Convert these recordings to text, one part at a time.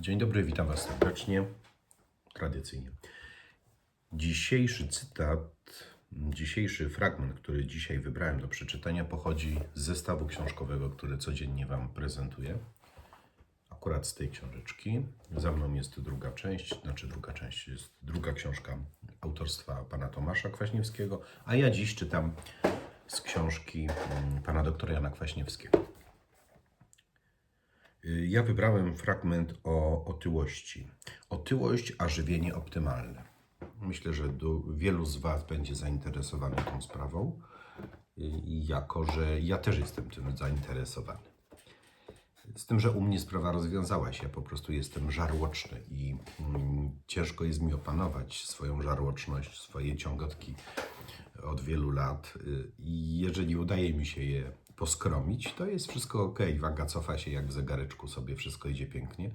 Dzień dobry, witam Was serdecznie, tradycyjnie. Dzisiejszy cytat, dzisiejszy fragment, który dzisiaj wybrałem do przeczytania, pochodzi z zestawu książkowego, który codziennie Wam prezentuję. Akurat z tej książeczki. Za mną jest druga część, znaczy druga część, jest druga książka autorstwa pana Tomasza Kwaśniewskiego, a ja dziś czytam z książki mm, pana doktora Jana Kwaśniewskiego. Y, Ja wybrałem fragment o otyłości. Otyłość, a żywienie optymalne. Myślę, że wielu z Was będzie zainteresowanych tą sprawą, y, jako że ja też jestem tym zainteresowany. Z tym, że u mnie sprawa rozwiązała się, ja po prostu jestem żarłoczny i mm, ciężko jest mi opanować swoją żarłoczność, swoje ciągotki od wielu lat. Y, I jeżeli udaje mi się je poskromić, to jest wszystko ok. Waga cofa się jak w zegareczku, sobie wszystko idzie pięknie.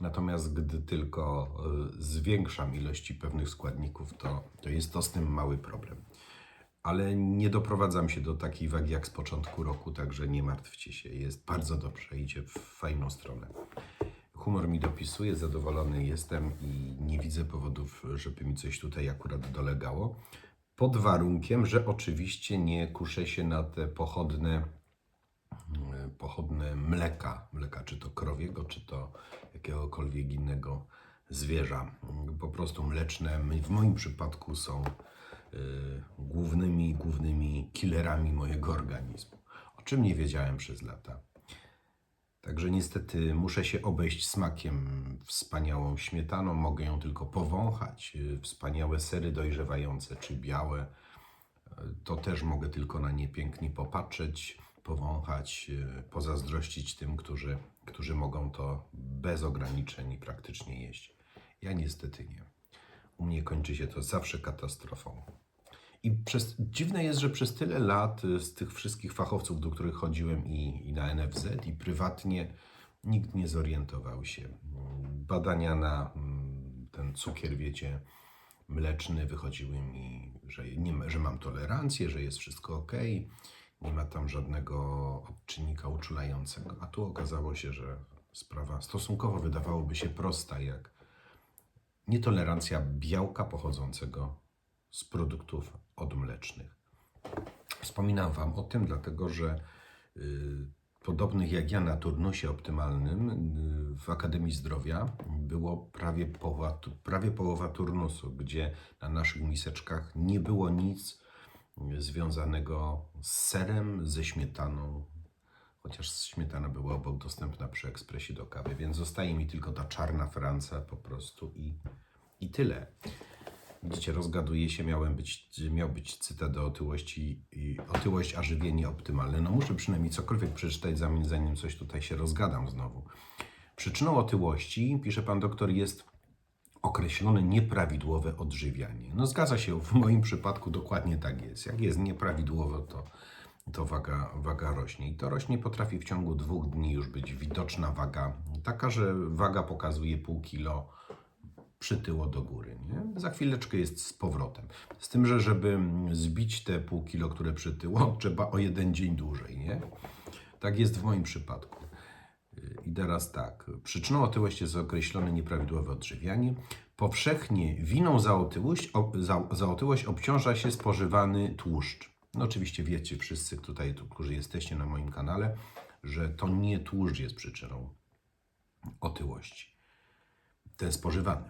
Natomiast gdy tylko y, zwiększam ilości pewnych składników, to, to jest to z tym mały problem. Ale nie doprowadzam się do takiej wagi jak z początku roku, także nie martwcie się. Jest bardzo dobrze, idzie w fajną stronę. Humor mi dopisuje, zadowolony jestem i nie widzę powodów, żeby mi coś tutaj akurat dolegało. Pod warunkiem, że oczywiście nie kuszę się na te pochodne, pochodne mleka, mleka czy to krowiego, czy to jakiegokolwiek innego zwierza. Po prostu mleczne w moim przypadku są y, głównymi, głównymi killerami mojego organizmu, o czym nie wiedziałem przez lata. Także niestety muszę się obejść smakiem wspaniałą śmietaną. Mogę ją tylko powąchać. Y, Wspaniałe sery dojrzewające czy białe. y, To też mogę tylko na nie pięknie popatrzeć, powąchać, y, pozazdrościć tym, którzy, którzy mogą to bez ograniczeń praktycznie jeść. Ja niestety nie. U mnie kończy się to zawsze katastrofą. I przez, dziwne jest, że przez tyle lat y, z tych wszystkich fachowców, do których chodziłem i, i na NFZ, i prywatnie, nikt nie zorientował się. Badania na mm, ten cukier, wiecie, mleczny wychodziły mi, że, nie, że mam tolerancję, że jest wszystko ok, nie ma tam żadnego odczynnika uczulającego. A tu okazało się, że sprawa stosunkowo wydawałoby się prosta, jak nietolerancja białka pochodzącego z produktów odmlecznych. Wspominam Wam o tym, dlatego że y, podobnych jak ja na turnusie optymalnym y, w Akademii Zdrowia było prawie połowa, prawie połowa turnusu, gdzie na naszych miseczkach nie było nic związanego z serem, ze śmietaną, chociaż śmietana była obok dostępna przy ekspresie do kawy, więc zostaje mi tylko ta czarna Franca po prostu i, i tyle. Widzicie, rozgaduje się, miałem być, miał być cytat o otyłości, i otyłość, a żywienie optymalne. No muszę przynajmniej cokolwiek przeczytać, zanim coś tutaj się rozgadam znowu. Przyczyną otyłości, pisze pan doktor, jest określone nieprawidłowe odżywianie. No zgadza się, w moim przypadku dokładnie tak jest. Jak jest nieprawidłowo, to, to waga, waga rośnie. I to rośnie potrafi w ciągu dwóch dni już być widoczna waga, taka, że waga pokazuje pół kilo przytyło do góry. Nie? Za chwileczkę jest z powrotem. Z tym, że żeby zbić te pół kilo, które przytyło, trzeba o jeden dzień dłużej. Nie? Tak jest w moim przypadku. I teraz tak. Przyczyną otyłości jest określone nieprawidłowe odżywianie. Powszechnie winą za otyłość, o, za, za otyłość obciąża się spożywany tłuszcz. No oczywiście wiecie wszyscy tutaj, tu, którzy jesteście na moim kanale, że to nie tłuszcz jest przyczyną otyłości. Ten spożywany.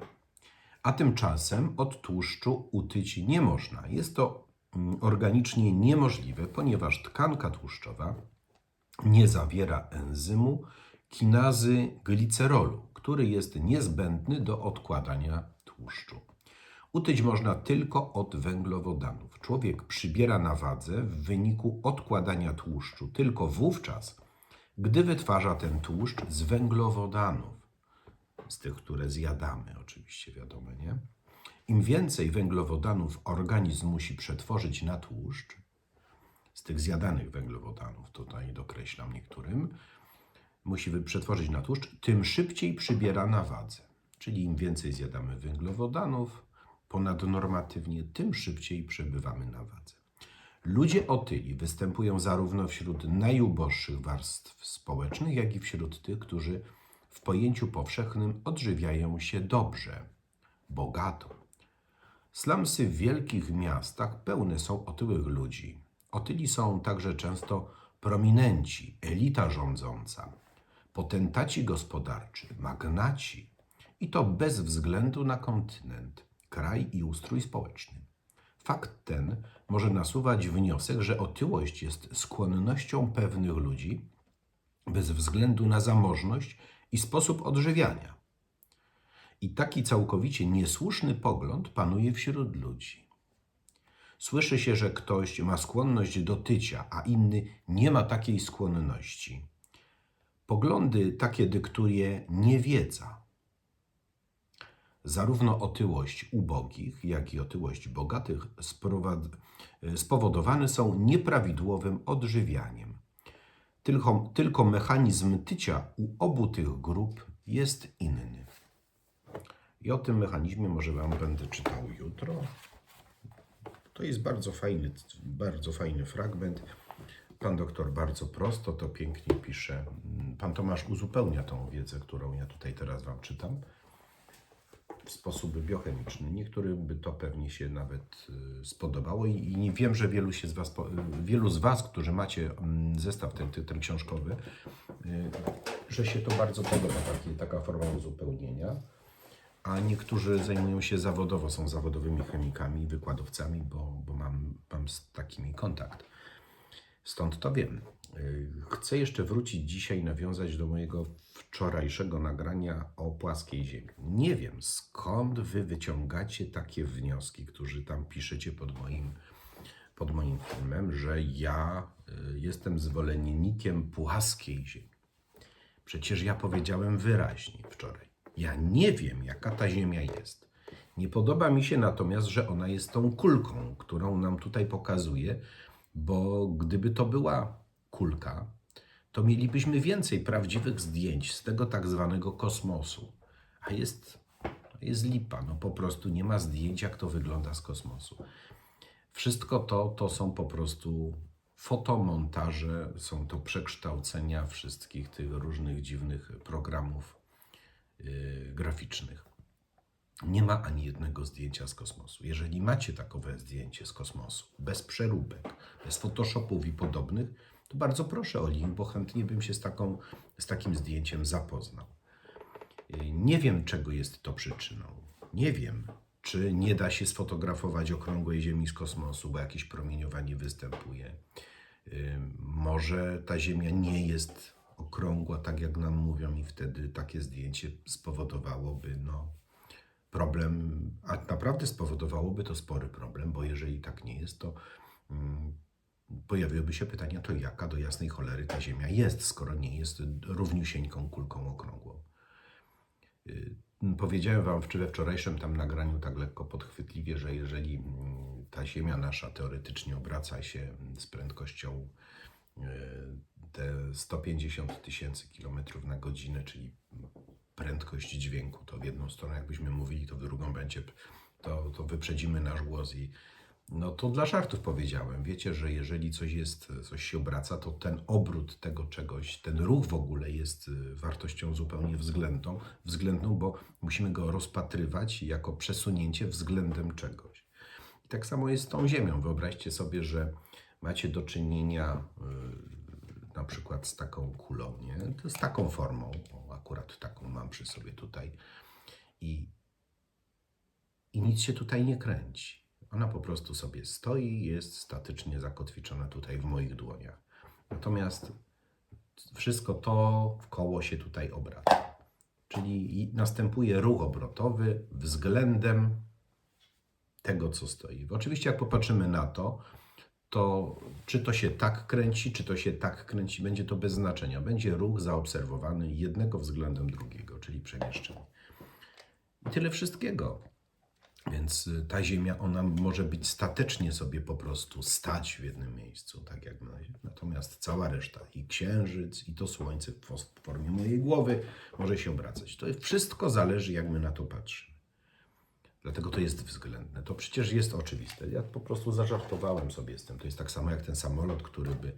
A tymczasem od tłuszczu utyć nie można. Jest to mm, organicznie niemożliwe, ponieważ tkanka tłuszczowa nie zawiera enzymu kinazy glicerolu, który jest niezbędny do odkładania tłuszczu. Utyć można tylko od węglowodanów. Człowiek przybiera na wadze w wyniku odkładania tłuszczu tylko wówczas, gdy wytwarza ten tłuszcz z węglowodanów z tych, które zjadamy, oczywiście wiadomo, nie? Im więcej węglowodanów organizm musi przetworzyć na tłuszcz, z tych zjadanych węglowodanów, tutaj dokreślam niektórym, musi przetworzyć na tłuszcz, tym szybciej przybiera na wadze. Czyli im więcej zjadamy węglowodanów ponadnormatywnie, tym szybciej przebywamy na wadze. Ludzie otyli występują zarówno wśród najuboższych warstw społecznych, jak i wśród tych, którzy w pojęciu powszechnym odżywiają się dobrze, bogato. Slumsy w wielkich miastach pełne są otyłych ludzi. Otyli są także często prominenci, elita rządząca, potentaci gospodarczy, magnaci i to bez względu na kontynent, kraj i ustrój społeczny. Fakt ten może nasuwać wniosek, że otyłość jest skłonnością pewnych ludzi bez względu na zamożność i sposób odżywiania. I taki całkowicie niesłuszny pogląd panuje wśród ludzi. Słyszy się, że ktoś ma skłonność do tycia, a inny nie ma takiej skłonności. Poglądy takie dyktuje niewiedza. Zarówno otyłość ubogich, jak i otyłość bogatych spowodowane są nieprawidłowym odżywianiem. Tylko, tylko mechanizm tycia u obu tych grup jest inny. I o tym mechanizmie może Wam będę czytał jutro. To jest bardzo fajny, bardzo fajny fragment. Pan doktor bardzo prosto to pięknie pisze. Pan Tomasz uzupełnia tą wiedzę, którą ja tutaj teraz Wam czytam w sposób biochemiczny. Niektórym by to pewnie się nawet y, spodobało i, nie wiem, że wielu, się z was, wielu z Was, którzy macie mm, zestaw ten, ten, ten książkowy, y, że się to bardzo podoba, taki, taka forma uzupełnienia. A niektórzy zajmują się zawodowo, są zawodowymi chemikami, wykładowcami, bo, bo mam, mam z takimi kontakt. Stąd to wiem. Y, Chcę jeszcze wrócić dzisiaj, nawiązać do mojego wczorajszego nagrania o płaskiej Ziemi. Nie wiem, skąd wy wyciągacie takie wnioski, którzy tam piszecie pod moim, pod moim filmem, że ja y, jestem zwolennikiem płaskiej Ziemi. Przecież ja powiedziałem wyraźnie wczoraj. Ja nie wiem, jaka ta Ziemia jest. Nie podoba mi się natomiast, że ona jest tą kulką, którą nam tutaj pokazuje, bo gdyby to była kulka, to mielibyśmy więcej prawdziwych zdjęć z tego tak zwanego kosmosu. A jest, jest lipa, no po prostu nie ma zdjęć, jak to wygląda z kosmosu. Wszystko to, to są po prostu fotomontaże, są to przekształcenia wszystkich tych różnych dziwnych programów yy, graficznych. Nie ma ani jednego zdjęcia z kosmosu. Jeżeli macie takowe zdjęcie z kosmosu, bez przeróbek, bez Photoshopów i podobnych, to bardzo proszę o link, bo chętnie bym się z, taką, z takim zdjęciem zapoznał. Nie wiem, czego jest to przyczyną. Nie wiem, czy nie da się sfotografować okrągłej Ziemi z kosmosu, bo jakieś promieniowanie występuje. Może ta Ziemia nie jest okrągła, tak jak nam mówią, i wtedy takie zdjęcie spowodowałoby no, problem, a naprawdę spowodowałoby to spory problem, bo jeżeli tak nie jest, to mm, pojawiłyby się pytania, to jaka do jasnej cholery ta Ziemia jest, skoro nie jest równiusieńką kulką okrągłą. Y, Powiedziałem Wam we wczorajszym tam nagraniu tak lekko podchwytliwie, że jeżeli mm, ta Ziemia nasza teoretycznie obraca się z prędkością y, te 150 tysięcy kilometrów na godzinę, czyli prędkość dźwięku, to w jedną stronę jakbyśmy mówili, to w drugą będzie, to, to wyprzedzimy nasz głos i no to dla żartów powiedziałem. Wiecie, że jeżeli coś jest, coś się obraca, to ten obrót tego czegoś, ten ruch w ogóle jest y, wartością zupełnie względną, względną, bo musimy go rozpatrywać jako przesunięcie względem czegoś. I tak samo jest z tą Ziemią. Wyobraźcie sobie, że macie do czynienia y, na przykład z taką kulą, nie? Z taką formą, akurat taką mam przy sobie tutaj. I, i nic się tutaj nie kręci. Ona po prostu sobie stoi jest statycznie zakotwiczona tutaj w moich dłoniach. Natomiast wszystko to w koło się tutaj obraca. Czyli następuje ruch obrotowy względem tego, co stoi. Oczywiście, jak popatrzymy na to, to czy to się tak kręci, czy to się tak kręci, będzie to bez znaczenia. Będzie ruch zaobserwowany jednego względem drugiego, czyli przemieszczenie. I tyle wszystkiego. Więc y, ta Ziemia, ona może być statecznie sobie po prostu stać w jednym miejscu, tak jak na. Natomiast cała reszta, i Księżyc, i to Słońce w formie mojej głowy może się obracać. To wszystko zależy, jak my na to patrzymy. Dlatego to jest względne. To przecież jest oczywiste. Ja po prostu zażartowałem sobie z tym. To jest tak samo jak ten samolot, który by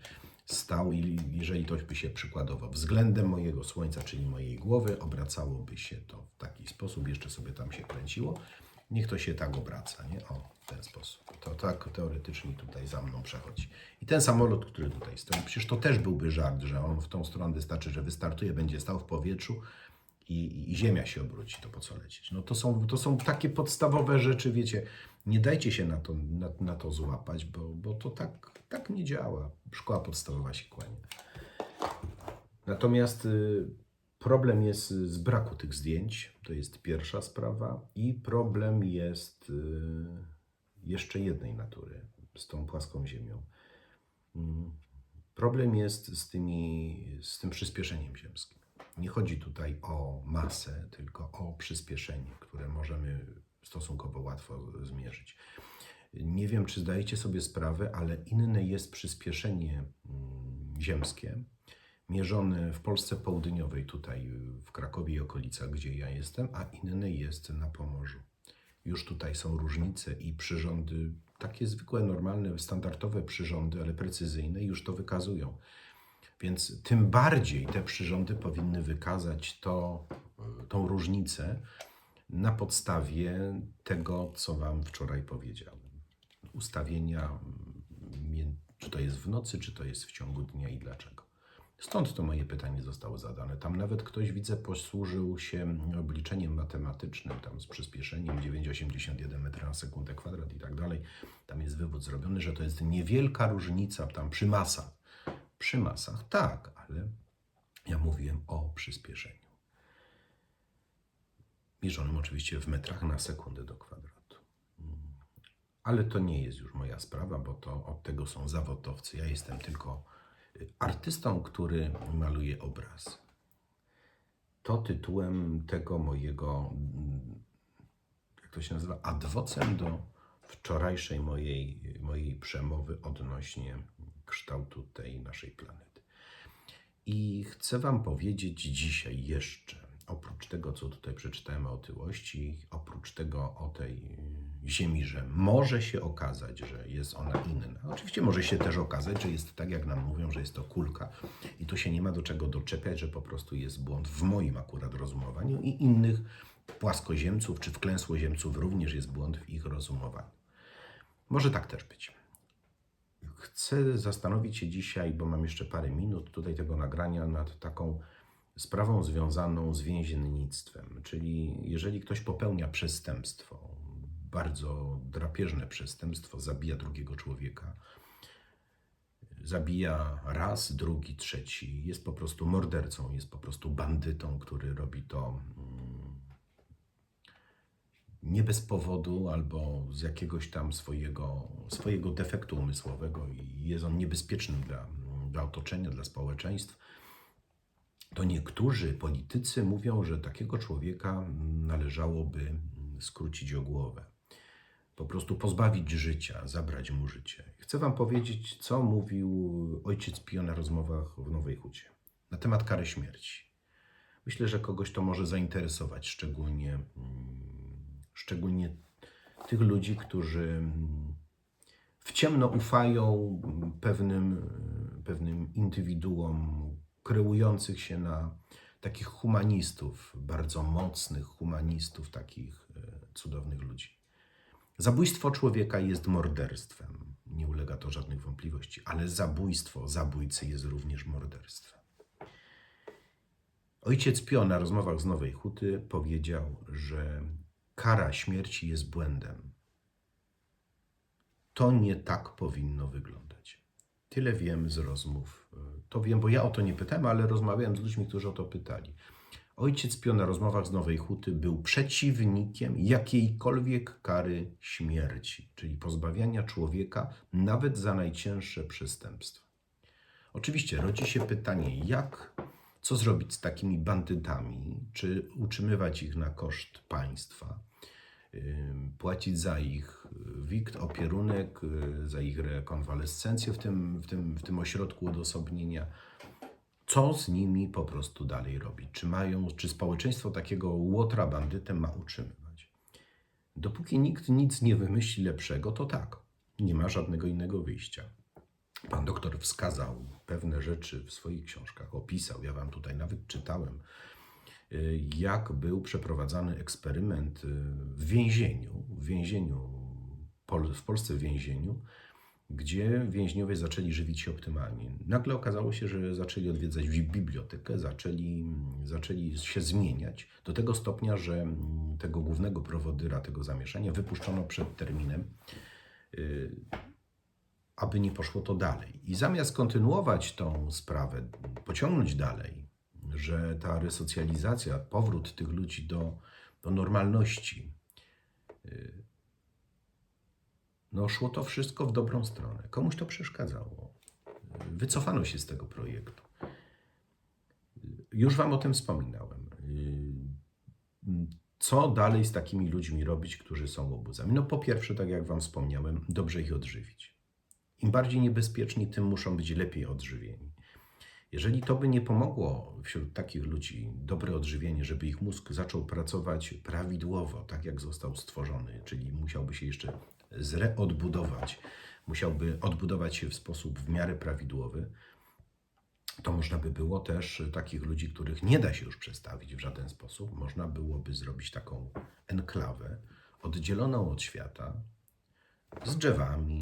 stał i jeżeli to by się przykładowo względem mojego słońca, czyli mojej głowy, obracałoby się to w taki sposób, jeszcze sobie tam się kręciło, niech to się tak obraca, nie? O, w ten sposób. To tak teoretycznie tutaj za mną przechodzi. I ten samolot, który tutaj stoi, przecież to też byłby żart, że on w tą stronę wystarczy, że wystartuje, będzie stał w powietrzu i, i ziemia się obróci, to po co lecieć? No to są, to są takie podstawowe rzeczy, wiecie, nie dajcie się na to, na, na to złapać, bo, bo to tak, tak nie działa. Szkoła podstawowa się kłania. Natomiast y, problem jest z braku tych zdjęć, to jest pierwsza sprawa, i problem jest y, jeszcze jednej natury, z tą płaską ziemią. Mm, Problem jest z, tymi, z tym przyspieszeniem ziemskim. Nie chodzi tutaj o masę, tylko o przyspieszenie, które możemy stosunkowo łatwo zmierzyć. Nie wiem, czy zdajecie sobie sprawę, ale inne jest przyspieszenie mm, ziemskie, mierzone w Polsce Południowej, tutaj w Krakowie i okolicach, gdzie ja jestem, a inne jest na Pomorzu. Już tutaj są różnice i przyrządy, takie zwykłe, normalne, standardowe przyrządy, ale precyzyjne, już to wykazują. Więc tym bardziej te przyrządy powinny wykazać to, y, tą różnicę na podstawie tego, co Wam wczoraj powiedziałem. Ustawienia, mm, czy to jest w nocy, czy to jest w ciągu dnia i dlaczego. Stąd to moje pytanie zostało zadane. Tam nawet ktoś, widzę, posłużył się obliczeniem matematycznym, tam z przyspieszeniem 9,81 metra na sekundę kwadrat i tak dalej. Tam jest wywód zrobiony, że to jest niewielka różnica tam przy masach. Przy masach tak, ale ja mówiłem o przyspieszeniu. Mierzonym oczywiście w metrach na sekundę do kwadratu. Mm. Ale to nie jest już moja sprawa, bo to od tego są zawodowcy. Ja jestem tylko y, artystą, który maluje obraz. To tytułem tego mojego, mm, jak to się nazywa, adwocem do wczorajszej mojej, mojej przemowy odnośnie kształtu tej naszej planety. I chcę Wam powiedzieć dzisiaj jeszcze, oprócz tego, co tutaj przeczytałem o otyłości, oprócz tego o tej y, Ziemi, że może się okazać, że jest ona inna. Oczywiście może się też okazać, że jest tak, jak nam mówią, że jest to kulka i tu się nie ma do czego doczepiać, że po prostu jest błąd w moim akurat rozumowaniu i innych płaskoziemców czy wklęsłoziemców również jest błąd w ich rozumowaniu. Może tak też być. Chcę zastanowić się dzisiaj, bo mam jeszcze parę minut tutaj tego nagrania, nad taką sprawą związaną z więziennictwem. Czyli jeżeli ktoś popełnia przestępstwo, bardzo drapieżne przestępstwo, zabija drugiego człowieka, zabija raz, drugi, trzeci, jest po prostu mordercą, jest po prostu bandytą, który robi to mm, nie bez powodu albo z jakiegoś tam swojego, swojego defektu umysłowego i jest on niebezpieczny dla, dla otoczenia, dla społeczeństw, to niektórzy politycy mówią, że takiego człowieka należałoby skrócić o głowę. Po prostu pozbawić życia, zabrać mu życie. Chcę Wam powiedzieć, co mówił ojciec Pio na rozmowach w Nowej Hucie na temat kary śmierci. Myślę, że kogoś to może zainteresować, szczególnie, mm, szczególnie tych ludzi, którzy mm, w ciemno ufają pewnym, pewnym indywiduom kreujących się na takich humanistów, bardzo mocnych humanistów, takich e, cudownych ludzi. Zabójstwo człowieka jest morderstwem, nie ulega to żadnych wątpliwości, ale zabójstwo zabójcy jest również morderstwem. Ojciec Pio na rozmowach z Nowej Huty powiedział, że kara śmierci jest błędem. To nie tak powinno wyglądać. Tyle wiem z rozmów. e, To wiem, bo ja o to nie pytałem, ale rozmawiałem z ludźmi, którzy o to pytali. Ojciec Pio na rozmowach z Nowej Huty był przeciwnikiem jakiejkolwiek kary śmierci, czyli pozbawiania człowieka nawet za najcięższe przestępstwa. Oczywiście rodzi się pytanie, jak, co zrobić z takimi bandytami? Czy utrzymywać ich na koszt państwa? płacić za ich wikt, opierunek, y, za ich rekonwalescencję w tym, w, tym, w tym ośrodku odosobnienia. Co z nimi po prostu dalej robić? Czy mają, czy społeczeństwo takiego łotra bandytę ma utrzymywać? Dopóki nikt nic nie wymyśli lepszego, to tak, nie ma żadnego innego wyjścia. Pan doktor wskazał pewne rzeczy w swoich książkach, opisał, ja wam tutaj nawet czytałem, y, jak był przeprowadzany eksperyment y, w więzieniu, w więzieniu, w Polsce w więzieniu, gdzie więźniowie zaczęli żywić się optymalnie. Nagle okazało się, że zaczęli odwiedzać bi- bibliotekę, zaczęli, zaczęli się zmieniać do tego stopnia, że mm, tego głównego prowodyra tego zamieszania wypuszczono przed terminem, y, aby nie poszło to dalej. I zamiast kontynuować tą sprawę, pociągnąć dalej, że ta resocjalizacja, powrót tych ludzi do, do normalności, no szło to wszystko w dobrą stronę. Komuś to przeszkadzało. Wycofano się z tego projektu. Już Wam o tym wspominałem. Co dalej z takimi ludźmi robić, którzy są łobuzami? No po pierwsze, tak jak Wam wspomniałem, dobrze ich odżywić. Im bardziej niebezpieczni, tym muszą być lepiej odżywieni. Jeżeli to by nie pomogło wśród takich ludzi, dobre odżywienie, żeby ich mózg zaczął pracować prawidłowo, tak jak został stworzony, czyli musiałby się jeszcze zreodbudować, musiałby odbudować się w sposób w miarę prawidłowy, to można by było też takich ludzi, których nie da się już przestawić w żaden sposób, można byłoby zrobić taką enklawę oddzieloną od świata, z drzewami,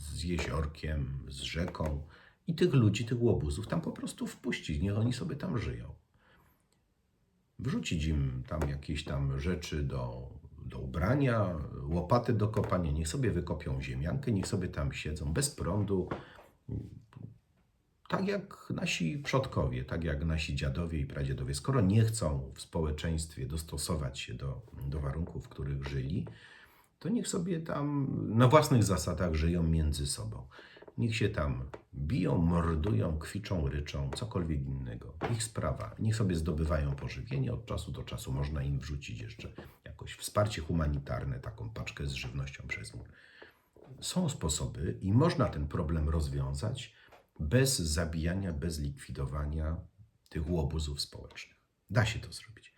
z jeziorkiem, z rzeką i tych ludzi, tych łobuzów tam po prostu wpuścić, niech oni sobie tam żyją. Wrzucić im tam jakieś tam rzeczy do, do ubrania, łopaty do kopania, niech sobie wykopią ziemiankę, niech sobie tam siedzą bez prądu, tak jak nasi przodkowie, tak jak nasi dziadowie i pradziadowie, skoro nie chcą w społeczeństwie dostosować się do, do warunków, w których żyli, to niech sobie tam na własnych zasadach żyją między sobą. Niech się tam biją, mordują, kwiczą, ryczą, cokolwiek innego. Ich sprawa. Niech sobie zdobywają pożywienie. Od czasu do czasu można im wrzucić jeszcze jakoś wsparcie humanitarne, taką paczkę z żywnością przez mur. Są sposoby i można ten problem rozwiązać bez zabijania, bez likwidowania tych łobuzów społecznych. Da się to zrobić.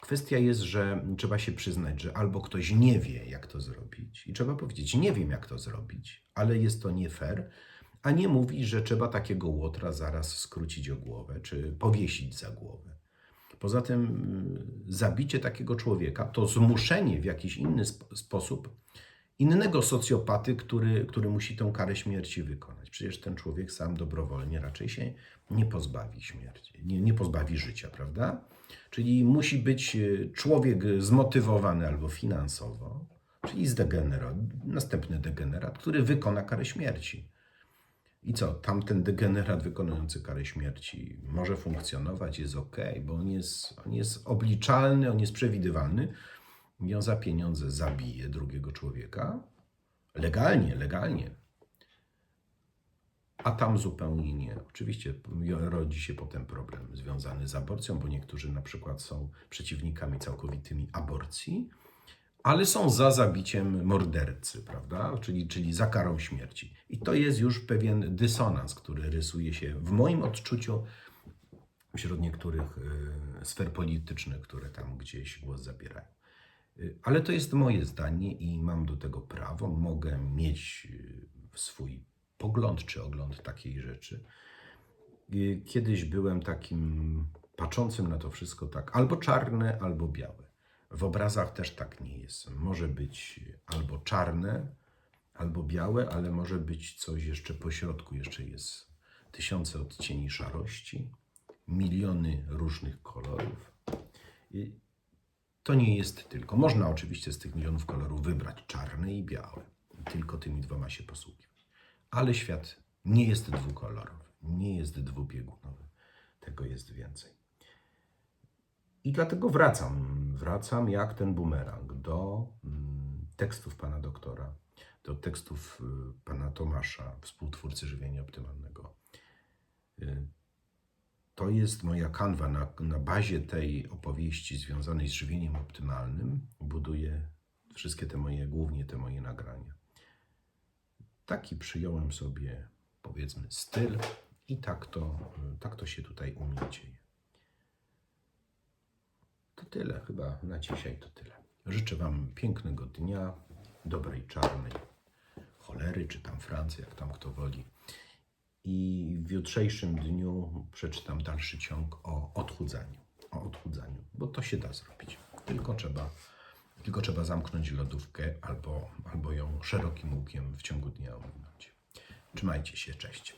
Kwestia jest, że trzeba się przyznać, że albo ktoś nie wie, jak to zrobić, i trzeba powiedzieć, nie wiem, jak to zrobić, ale jest to nie fair, a nie mówić, że trzeba takiego łotra zaraz skrócić o głowę, czy powiesić za głowę. Poza tym y, zabicie takiego człowieka to zmuszenie w jakiś inny sp- sposób innego socjopaty, który, który musi tę karę śmierci wykonać. Przecież ten człowiek sam dobrowolnie raczej się nie pozbawi śmierci, nie, nie pozbawi życia, prawda? Czyli musi być e, człowiek zmotywowany albo finansowo, czyli zdegenerat, następny degenerat, który wykona karę śmierci. I co, tamten degenerat wykonujący karę śmierci może funkcjonować, jest ok, bo on jest, on jest obliczalny, on jest przewidywalny i on za pieniądze zabije drugiego człowieka legalnie, legalnie. A tam zupełnie nie. Oczywiście rodzi się potem problem związany z aborcją, bo niektórzy na przykład są przeciwnikami całkowitymi aborcji, ale są za zabiciem mordercy, prawda? Czyli, czyli za karą śmierci. I to jest już pewien dysonans, który rysuje się w moim odczuciu wśród niektórych y, sfer politycznych, które tam gdzieś głos zabierają. Y, Ale to jest moje zdanie i mam do tego prawo. Mogę mieć y, swój pogląd czy ogląd takiej rzeczy. Kiedyś byłem takim patrzącym na to wszystko tak albo czarne, albo białe. W obrazach też tak nie jest. Może być albo czarne, albo białe, ale może być coś jeszcze po środku. Jeszcze jest tysiące odcieni szarości, miliony różnych kolorów. I to nie jest tylko. Można oczywiście z tych milionów kolorów wybrać czarne i białe. Tylko tymi dwoma się posługiwać. Ale świat nie jest dwukolorowy, nie jest dwubiegunowy. Tego jest więcej. I dlatego wracam, wracam jak ten bumerang do mm, tekstów pana doktora, do tekstów y, pana Tomasza, współtwórcy żywienia optymalnego. Y, To jest moja kanwa. Na, na bazie tej opowieści związanej z żywieniem optymalnym buduję wszystkie te moje, głównie te moje nagrania. Taki przyjąłem sobie, powiedzmy, styl i tak to, tak to się tutaj u mnie dzieje. To tyle, chyba na dzisiaj to tyle. Życzę Wam pięknego dnia, dobrej czarnej cholery, czy tam Francji, jak tam kto woli. I w jutrzejszym dniu przeczytam dalszy ciąg o odchudzaniu. O odchudzaniu, bo to się da zrobić. Tylko trzeba, tylko trzeba zamknąć lodówkę albo, albo ją szerokim łukiem w ciągu dnia ominąć. Trzymajcie się, cześć.